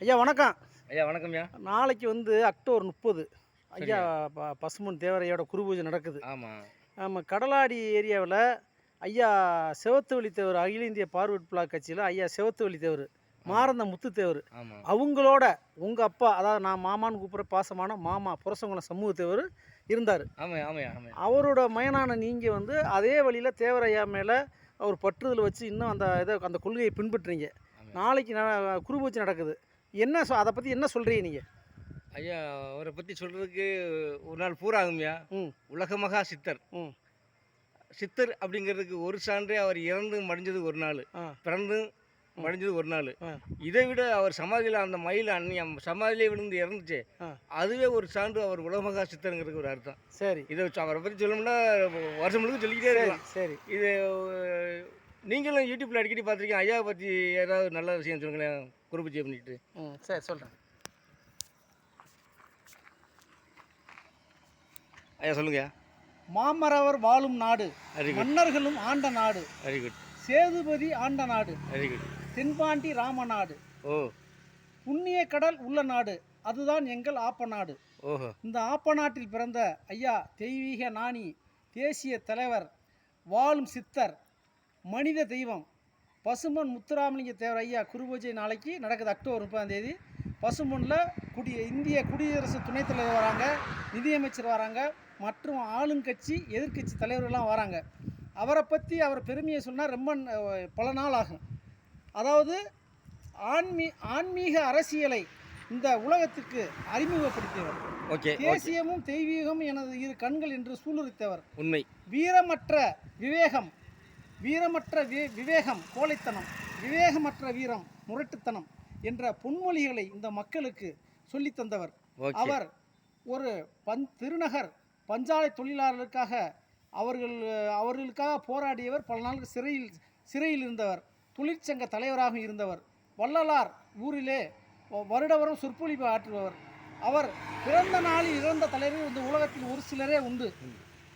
ஐயா வணக்கம். ஐயா வணக்கம்யா. நாளைக்கு வந்து அக்டோபர் முப்பது. ஐயா ப பசுமன் தேவரையோட குரு பூஜை நடக்குது. ஆமாம் நம்ம கடலாடி ஏரியாவில் ஐயா செவத்துவழி தேவர் அகில இந்திய பார்வர்ட் பிளாக் கட்சியில் ஐயா செவத்துவழி தேவர் மாறந்த முத்து தேவர். ஆமாம் அவங்களோட உங்கள் அப்பா அதாவது நான் மாமான்னு கூப்பிட்ற பாசமான மாமா புரசங்குளம் சமூக தேவர் இருந்தார். ஆமாம் ஆமாம் ஆமாம் அவரோட மயனான நீங்கள் வந்து அதே வழியில் தேவரையா மேலே அவர் பற்றுதல் வச்சு இன்னும் அந்த இதை அந்த கொள்கையை பின்பற்றுறீங்க. ஆமாம். நாளைக்கு குரு பூஜை நடக்குது. என்ன சொ- அதை பற்றி என்ன சொல்கிறீங்க நீங்கள் ஐயா அவரை பற்றி சொல்கிறதுக்கு ஒரு நாள் பூரா ஆகும்யா ம். உலக மகா சித்தர். ம். சித்தர் அப்படிங்கிறதுக்கு ஒரு சான்றே அவர் இறந்து மடிஞ்சது ஒரு நாள். பிறந்து மடிஞ்சது ஒரு நாள். இதை விட அவர் சமாதியில் அந்த மயில் அன்னி சமாதியிலே விழுந்து இறந்துச்சு. அதுவே ஒரு சான்று அவர் உலகமகா சித்தருங்கிறதுக்கு ஒரு அர்த்தம். சரி. இதை அவரை பற்றி சொல்லணும்னா வருஷம் முழுக்க சொல்லிக்கிட்டே சரி இது நீங்களும் யூடியூப்பில் அடிக்கடி பார்த்துருக்கீங்க. ஐயாவை பற்றி ஏதாவது நல்ல விஷயம் சொல்லுங்களேன். குருபூஜை பண்ணிட்டு. ம் சரி சொல்கிறேன் ஐயா சொல்லுங்க. மாமரவர் வாழும் நாடு மன்னர்களும் ஆண்ட நாடு வெரி குட் சேதுபதி ஆண்ட நாடு வெரி குட் தென்பாண்டி ராமநாடு ஓ. புண்ணிய கடல் உள்ள நாடு அதுதான் எங்கள் ஆப்ப நாடு. ஓஹோ. இந்த ஆப்ப நாட்டில் பிறந்த ஐயா தெய்வீக நாணி தேசிய தலைவர் வாழும் சித்தர் மனித தெய்வம் பசுமன் முத்துராமலிங்க தேவர் ஐயா குருபூஜை நாளைக்கு நடக்குது அக்டோபர் முப்பதாம் தேதி. பசுமனில் குடி இந்திய குடியரசு துணைத் தலைவர் வராங்க நிதியமைச்சர் வராங்க மற்றும் ஆளுங்கட்சி எதிர்க்கட்சி தலைவர்கள்லாம் வராங்க. அவரை பற்றி அவர் பெருமையை சொன்னால் ரொம்ப பல நாள் ஆகும். அதாவது ஆன்மீ ஆன்மீக அரசியலை இந்த உலகத்துக்கு அறிமுகப்படுத்தியவர். Okay okay. தேசியமும் தெய்வீகமும் எனது இரு கண்கள் என்று சூளுரித்தவர். உண்மை. வீரமற்ற விவேகம் வீரமற்ற வி- விவேகம் கோழைத்தனம் விவேகமற்ற வீரம் முரட்டுத்தனம் என்ற பொன்மொழிகளை இந்த மக்களுக்கு சொல்லித் தந்தவர். அவர் ஒரு பஞ் திருநகர் பஞ்சாலை தொழிலாளர்களுக்காக அவர்கள் அவர்களுக்காக போராடியவர் பல நாளுக்கு சிறையில் சிறையில் இருந்தவர் தொழிற்சங்க தலைவராக இருந்தவர் வள்ளலார் ஊரிலே வருடவரும் சொற்பொழிவு ஆற்றுபவர். அவர் பிறந்த நாளில் இறந்த தலைவர்கள் இந்த உலகத்தில் ஒரு சிலரே உண்டு.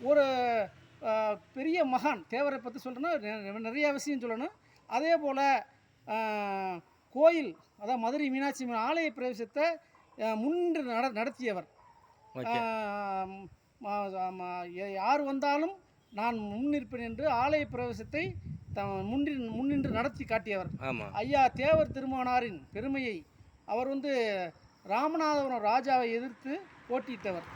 ஒரு பெரிய மகான் தேவரை பற்றி சொல்லணும்னா நிறைய விஷயம் சொல்லணும். அதே போல் கோயில் அதாவது மதுரை மீனாட்சி அம்மன் ஆலய பிரவேசத்தை முன்னின்று நட நடத்தியவர். யார் வந்தாலும் நான் முன்னிற்பேன் என்று ஆலய பிரவேசத்தை த முன்னின் முன்னின்று நடத்தி காட்டியவர். ஐயா தேவர் திருமகனாரின் பெருமையை அவர் வந்து ராமநாதபுரம் ராஜாவை எதிர்த்து போட்டியிட்டவர்.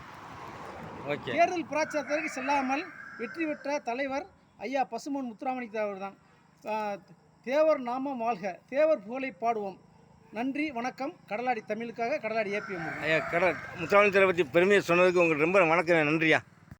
தேர்தல் பிரச்சாரத்திற்கு செல்லாமல் வெற்றி பெற்ற தலைவர் ஐயா பசுமன் முத்துராமணி தேவர் தான் தேவர் நாமம் வாழ்க. தேவர் புகழை பாடுவோம். நன்றி வணக்கம். கடலாடி தமிழுக்காக கடலாடி ஏபிஎம் ஐயா கடல் கடை முத்தாளத்தில் பற்றி பெருமையை சொன்னதுக்கு உங்களுக்கு ரொம்ப வணக்கம் நன்றியா?